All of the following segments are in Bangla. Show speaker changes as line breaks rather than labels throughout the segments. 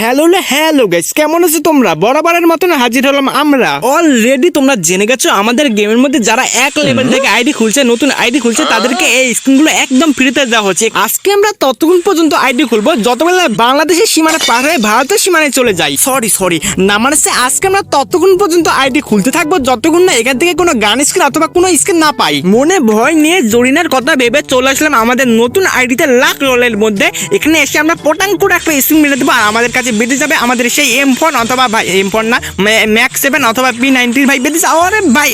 হ্যালো হ্যালো গাইস কেমন আছো তোমরা? বরাবরের মতন হাজির হলাম আমরা। অলরেডি তোমরা জেনে গেছো আমাদের গেমের মধ্যে যারা এক লেভেল থেকে আইডি খুলছে নতুন আইডি খুলছে তাদেরকে এই স্কিনগুলো একদম ফ্রিতে দেওয়া হচ্ছে। আজকে আমরা ততক্ষণ পর্যন্ত আইডি খুলবো না বাংলাদেশের সীমানা পার হয়ে ভারতের সীমানায় চলে যাই। সরি সরি না মানে আজকে আমরা ততক্ষণ পর্যন্ত আইডি খুলতে থাকব যতক্ষণ না এখান থেকে কোনো গান স্ক্রিন অথবা কোনো স্ক্রিন না পাই। মনে ভয় নিয়ে জরিনার কথা ভেবে চলে আসলাম আমাদের নতুন আইডিতে লাখ রোলের মধ্যে। এখানে এসে আমরা পটাং করে একটা স্ক্রিন মেরে দেবো আর আমাদের কাছে বেঁধে যাবে আমাদের সেই এম ফোন অথবা ভাই এম ফোন না ম্যাক্স সেভেন অথবা পি নাইনটিন ভাই, বেঁধে যাবে আরে ভাই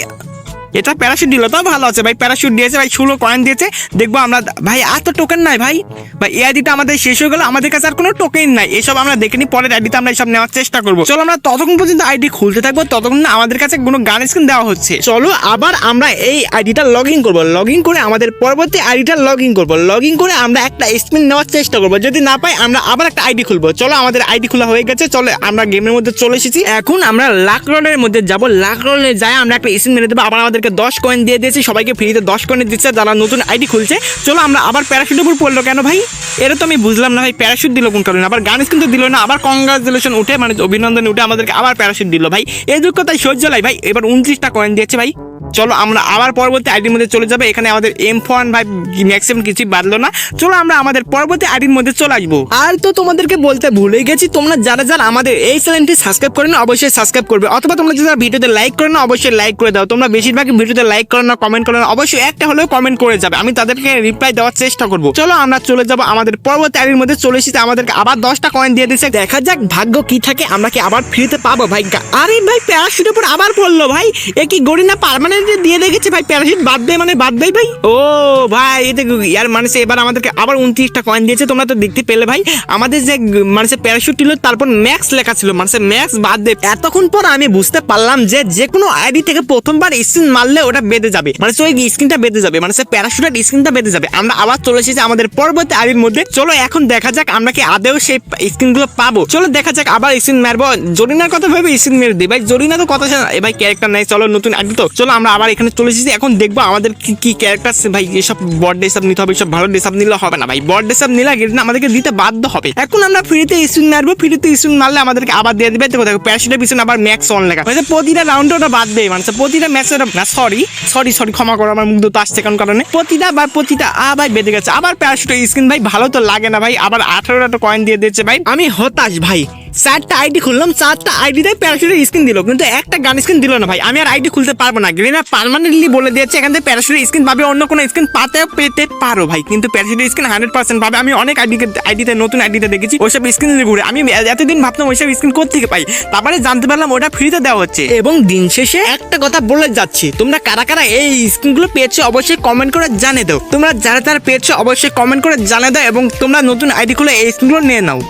এটা প্যারাশুট দিল তো ভালো আছে ভাই প্যারাশুট দিয়েছে, ভাই, ষোলো কয়েন দিয়েছে। দেখব আমরা, ভাই আর তো টোকেন নাই ভাই। ভাই, এই আইডিটা আমাদের শেষ হয়ে গেল, আমাদের কাছে আর কোনো টোকেন নাই। এসব আমরা দেখে নিই, পরের আইডিতে আমরা এসব নেওয়ার চেষ্টা করব। চলো, আমরা ততক্ষণ পর্যন্ত আইডি খুলতে থাকব, ততক্ষণ না আমাদের কাছে কোনো গান স্ক্রিন দেওয়া হচ্ছে। চলো, আবার আমরা এই আইডিটা লগ ইন করব। লগ ইন করে আমাদের পরবর্তী আইডিটা লগ ইন করব। লগ ইন করে আমরা একটা স্ক্রিন নেওয়ার চেষ্টা করব। যদি না পাই, আমরা আবার একটা আইডি খুলবো। চলো, আমাদের আইডি খোলা হয়ে গেছে, চলো, আমরা গেমের মধ্যে চলে এসেছি। এখন আমরা লাখ রোলের মধ্যে যাব। লাখ রোলে যাই আমরা একটা স্ক্রিন মেরে দেবো, আবার আমাদেরকে দশ কয়েন দিয়ে দিয়েছি, সবাইকে ফ্রিতে দশ কয়েন দিচ্ছে, যারা নতুন আইডি খুলছে। চলো আমরা আবার প্যারাশুট উপর পড়ল কেন ভাই? এটা তো আমি বুঝলাম না ভাই প্যারাশুট দিল কোন কারণে? আবার গান কিন্তু দিল না, আবার কংগ্রাচুলেশন উঠে মানে অভিনন্দন উঠে আমাদেরকে আবার প্যারাশুট দিল ভাই। এই দুঃখ তাই সহ্য লাই ভাই, এবার উনত্রিশটা কয়েন দিয়েছে ভাই। চলো আমরা আবার পরবর্তী আইডির মধ্যে চলে যাবে। এখানে আমাদের এম ফোন ভাই ম্যাক্সিমাম কিছুই বাদলো না। চলো আমরা আমাদের পরবর্তী আইডির মধ্যে চলে আসব। আর তো তোমাদেরকে বলতে ভুলে গেছি, তোমরা যারা যারা আমাদের এই চ্যানেলটি সাবস্ক্রাইব করে না অবশ্যই সাবস্ক্রাইব করবে। অথবা তোমরা যারা ভিডিওতে লাইক করে না অবশ্যই লাইক করে দাও। তোমরা বেশিরভাগ ভিডিওতে লাইক করো না কমেন্ট করো না অবশ্যই একটা হলেও কমেন্ট করে যাবে। আমি তাদেরকে রিপ্লাই দেওয়ার চেষ্টা করব। চলো আমরা চলে যাব আমাদের পরবর্তী আইডির মধ্যে চলে এসেছি। আমাদেরকে আবার দশটা কয়েন দিয়ে দিচ্ছে দেখা যাক ভাগ্য কি থাকে, আমরা কি আবার ফ্রিতে পাবো ভাই? আরে ভাই প্যারাশুটের উপর আবার পড়ল ভাই। এ কি গড়ি না পার্মানেন্ট দিয়ে রেখেছে ভাই প্যারাশুট বাদ দেয় মানে বাদ দেয় ভাই। ও ভাই এতে ইয়ার মানে সে এবার আমাদেরকে আবার উনত্রিশটা কয়েন দিয়েছে তোমরা তো দেখতে পেলে ভাই। আমাদের যে মানে প্যারাশুট ছিল তারপর ম্যাক্স লেখা ছিল মানে ম্যাক্স বাদ দেয় এতক্ষণ পর আমি বুঝতে পারলাম যে যে কোনো আইডি থেকে প্রথমবার স্ক্রিন মারলে ওটা বেঁধে যাবে। মানে ওই স্ক্রিনটা বেঁধে যাবে মানে সে প্যারাশুটের স্ক্রিনটা বেঁধে যাবে। আমরা আবার চলে এসেছি আমাদের পরবর্তী আইডির মধ্যে। চলো এখন দেখা যাক আমরা কি আদেও সেই স্ক্রিনগুলো পাবো। চলো দেখা যাক আবার স্ক্রিন মারবো। জরিনার কথা ভেবে স্ক্রিন মেরে দিই। ভাই জরিনা তো কথা ভাই ক্যারেক্টার নাই চলো নতুন আইডি তো। চলো আমরা আবার এখানে চলে এসেছি। এখন দেখব আমাদের কি কি ক্যারেক্টার ভাই, এসব বর্ডে সব নিতে হবে সব ভালো ডেসাপ নিলে হবে না, ভাই। বর্ডে সব নিলে গেলে আমাদেরকে দিতে বাধ্য হবে। এখন আমরা ফ্রিতে স্ক্রিন মারবো ফ্রিতে স্ক্রিন মারলে আমাদেরকে আবার দিয়ে দেবে। দেখো দেখো প্যারাশুটের পিছনে আবার ম্যাক্স অন লেখা। মানে প্রতিটা রাউন্ডে ওটা বাদ দেয় মানে প্রতিটা ম্যাচে না সরি সরি সরি ক্ষমা করো, আমার মুখ তো আসছে কোন কারণে। প্রতিটা বা প্রতিটা আবার বেঁধে গেছে। আবার প্যারাশুটের স্ক্রিন ভাই, ভালো তো লাগে না, ভাই। আবার আঠারোটা কয়েন দিয়ে দিচ্ছে ভাই। আমি হতাশ, ভাই। চারটা আইডি খুললাম চারটা আইডিতে প্যারাশুটের স্ক্রিন দিল, কিন্তু একটা গান স্ক্রিন দিল না ভাই। আমি আর আইডি খুলতে পারব না। গ্রিনা পারমানেন্টলি বলে দিয়েছে, এখান থেকে প্যারাশুটের স্ক্রিন পাবে, অন্য কোনো স্ক্রিন পাতে, পেতে পারো ভাই। কিন্তু প্যারাশুটের স্ক্রিন হান্ড্রেড পার্সেন্ট পাবে। আমি অনেক আইডি আইডিতে, নতুন আইডিতে দেখেছি, ওইসব স্ক্রিন ঘুরে। আমি এতদিন ভাবতাম ওইসব স্ক্রিন থেকে পাই। তারপরে জানতে পারলাম ওটা ফ্রিতে দেওয়া হচ্ছে। এবং দিন শেষে একটা কথা বলে যাচ্ছি। তোমরা কারা কারা এই স্ক্রিনগুলো পেয়েছ অবশ্যই কমেন্ট করে জানিয়ে দাও। তোমরা যারা যারা পেয়েছ অবশ্যই কমেন্ট করে জানিয়ে দাও এবং তোমরা নতুন আইডি খুলে এই স্ক্রিনগুলো নিয়ে নাও।